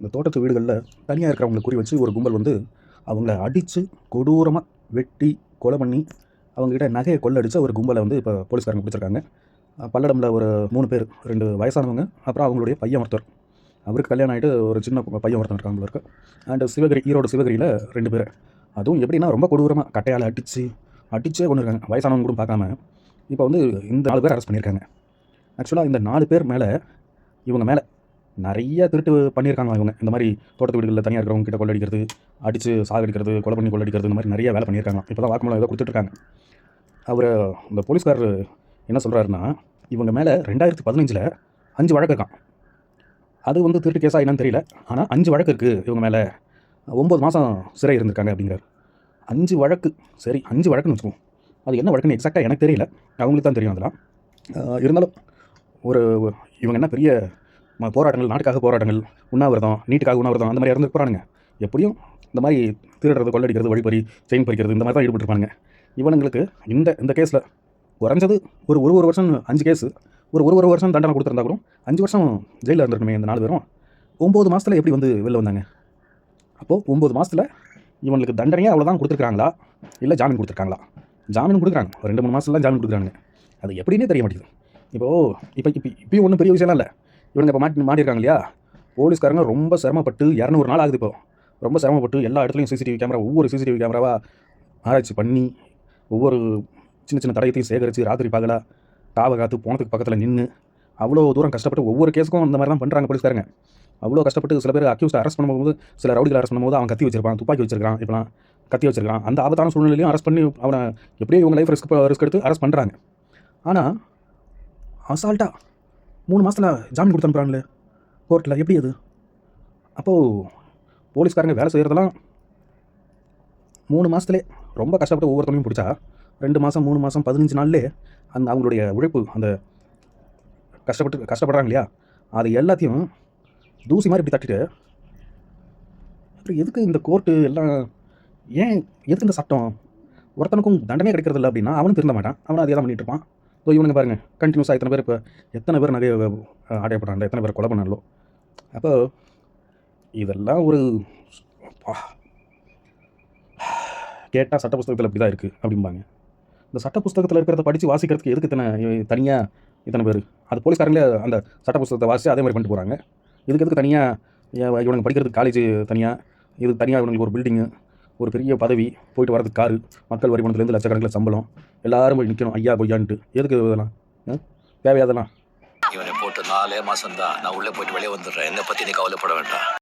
இந்த தோட்டத்து வீடுகளில் தனியாக இருக்கிறவங்களை குறி வச்சு ஒரு கும்பல் வந்து அவங்கள அடித்து கொடூரமாக வெட்டி கொலை பண்ணி அவங்ககிட்ட நகையை கொள்ளடிச்ச ஒரு கும்பலை வந்து இப்போ போலீஸ்காரங்க பிடிச்சிருக்காங்க. பல்லடமில் ஒரு மூணு பேர் ரெண்டு வயசானவங்க அப்புறம் அவங்களுடைய பையன் ஒருத்தர். அவருக்கு கல்யாணம் ஆகிட்டு ஒரு சின்ன பையன் ஒருத்தன் இருக்காங்க இருக்கு. அண்ட் சிவகிரி ஈரோடு சிவகிரியில் ரெண்டு பேர். அதுவும் எப்படின்னா ரொம்ப கொடூரமாக கட்டையால் அடித்து அடிச்சே கொண்டு இருக்காங்க. வயசானவங்க கூட பார்க்காம இப்போ வந்து இந்த நாலு பேர் அரெஸ்ட் பண்ணியிருக்காங்க. ஆக்சுவலாக இந்த நாலு பேர் மேலே இவங்க மேலே நிறைய திருட்டு பண்ணியிருக்காங்க இவங்க? இந்த மாதிரி தோட்டத்து வீடுகளில் தனியாக இருக்கிறவங்க கிட்ட கொள்ளடிக்கிறது அடித்து சாகடிக்கிறது கொலை பண்ணி கொள்ளடிக்கிறது இந்த மாதிரி நிறைய வேலை பண்ணியிருக்காங்க. இப்போ தான் வாக்குமூலம் ஏதோ கொடுத்துட்ருக்காங்க. அவர் இந்த போலீஸ்காரர் என்ன சொல்கிறாருன்னா இவங்க மேலே ரெண்டாயிரத்தி பதினஞ்சில் அஞ்சு வழக்கு இருக்கான் அது வந்து திருட்டு கேஸாக என்னன்னு தெரியல. ஆனால் அஞ்சு வழக்கு இருக்குது இவங்க மேலே. ஒம்பது மாதம் சிறை இருந்திருக்காங்க அப்படிங்கிறார். அஞ்சு வழக்கு சரி அஞ்சு வழக்குன்னு வச்சுக்கோம் அது என்ன வழக்குன்னு எக்ஸாக்டாக எனக்கு தெரியல. அவங்களுக்கு தான் தெரியும் அதெல்லாம். இருந்தாலும் ஒரு இவங்க என்ன பெரிய போராட்டங்கள் நாட்டுக்காக போராட்டங்கள் உண்ணாவிரதம் நீட்டுக்காக உண்ணாவிரதம் அந்த மாதிரி இறந்து போகிறானுங்க எப்படியும் இந்த மாதிரி திருடுறது கொள்ளடிக்கிறது வழிபறி செயின் பறிக்கிறது இந்த மாதிரி தான் ஈடுபட்டுருப்பாங்க இவனுங்களுக்கு இந்த இந்த கேஸில் குறைஞ்சது ஒரு ஒரு ஒரு வருஷம் அஞ்சு கேஸு ஒரு ஒரு ஒரு வருஷம் தண்டனை கொடுத்துருந்தா கூட அஞ்சு வருஷம் ஜெயிலில் இருந்திருக்குமே இந்த நாலு பேரும். ஒம்பது மாதத்தில் எப்படி வந்து வெளில வந்தாங்க? அப்போது ஒம்பது மாதத்தில் இவங்களுக்கு தண்டனையே அவ்வளோதான் கொடுத்துருக்காங்களா? இல்லை ஜாமீன் கொடுத்துருக்காங்களா? ஜாமீன் கொடுக்குறாங்க. ஒரு ரெண்டு மூணு மாதம்லாம் ஜாமீன் கொடுக்குறாங்க அது எப்படின்னே தெரிய மாட்டேங்குது. இப்போது இப்போ இப்போ இப்பயும் ஒன்றும் பெரிய விஷயம்லாம் இல்லை. இவங்க இப்போ மாட்டி மாட்டிருக்காங்க இல்லையா போலீஸ்காரங்க ரொம்ப சிரமப்பட்டு இரநூறு நாள் ஆகுது இப்போ. ரொம்ப சிரமப்பட்டு எல்லா இடத்துலையும் சிசிடிவி கேமரா ஒவ்வொரு சிசிடிவி கேமராவாக ஆராய்ச்சி பண்ணி ஒவ்வொரு சின்ன சின்ன தடயத்தையும் சேகரித்து ராத்திரி பகலாக காவ காத்து போனதுக்கு பக்கத்தில் நின்று அவ்வளோ தூரம் கஷ்டப்பட்டு ஒவ்வொரு கேஸுக்கும் அந்த மாதிரி தான் பண்ணுறாங்க போலீஸ்காரங்க. அவ்வளோ கஷ்டப்பட்டு சில பேர் அக்யூஸ்ட் அரெஸ்ட் பண்ணும்போது சில ரவுடிகள் அரெஸ்ட் பண்ணும்போது அவன் கத்தி வச்சிருப்பான் துப்பாக்கி வச்சிருக்கான் இப்பெல்லாம் கத்தி வச்சிருக்கான். அந்த ஆபத்தான சூழ்நிலையும் அரெஸ்ட் பண்ணி அவனை எப்படியும் இவங்க லைஃப் ரிஸ்க் ரிஸ்க் எடுத்து அரெஸ்ட் பண்ணுறாங்க ஆனால் அசால்ட்டாக மூணு மாதத்தில் ஜாமீன் கொடுத்து அனுப்புறாங்களே. கோர்ட்டில் எப்படி அது? அப்போது போலீஸ்காரங்க வேலை செய்கிறதெல்லாம் மூணு மாதத்துலே ரொம்ப கஷ்டப்பட்டு ஒவ்வொருத்தனையும் பிடிச்சா ரெண்டு மாதம் மூணு மாதம் பதினஞ்சு நாள்லே அந்த அவங்களுடைய உழைப்பு அந்த கஷ்டப்பட்டு கஷ்டப்படுறாங்க இல்லையா? அது எல்லாத்தையும் தூசி மாதிரி இப்படி தட்டிட்டு அப்புறம் எதுக்கு இந்த கோர்ட்டு எல்லாம் ஏன் எதுக்கு இந்த சட்டம்? ஒருத்தனுக்கும் தண்டனை கிடைக்கிறது இல்லை அப்படின்னா அவனும் திருந்த மாட்டான். அவனும் அதே தான் பண்ணிட்டு இருப்பான். ஸோ இவனுங்க பாருங்கள் கண்டினியூஸாக எத்தனை பேர் இப்போ எத்தனை பேர் நிறைய அஹ், அடையப்படுறாங்க எத்தனை பேர் கொலை பண்ணாலோ அப்போ இதெல்லாம் ஒரு கேட்டால் சட்ட புஸ்தகத்தில் இப்படி தான் இருக்குது அப்படிம்பாங்க. இந்த சட்ட புஸ்தகத்தில் இருக்கிறத படித்து வாசிக்கிறதுக்கு எதுக்கு இத்தனை தனியாக இத்தனை பேர்? அது போலீஸ்காரங்களே அந்த சட்ட புஸ்தகத்தை வாசித்து அதே மாதிரி பண்ணிட்டு போகிறாங்க இதுக்கு எதுக்கு தனியாக இவனுக்கு படிக்கிறதுக்கு காலேஜ் தனியாக இது தனியாக இவனுக்கு ஒரு பில்டிங்கு ஒரு பெரிய பதவி போயிட்டு வரதுக்கு காரு மக்கள் வரி பணத்துலேருந்து லட்சக்கணக்கில் சம்பளம் எல்லாரும் போய் நிற்கணும் ஐயா கொய்யான்ட்டு எதுக்கு இதெல்லாம்? தேவையாதெல்லாம்? இவனை போட்டு நாலே மாதம் தான் நான் உள்ளே போயிட்டு வெளியே வந்துடுறேன். என்னை பற்றி நீ கவலைப்பட வேண்டாம்.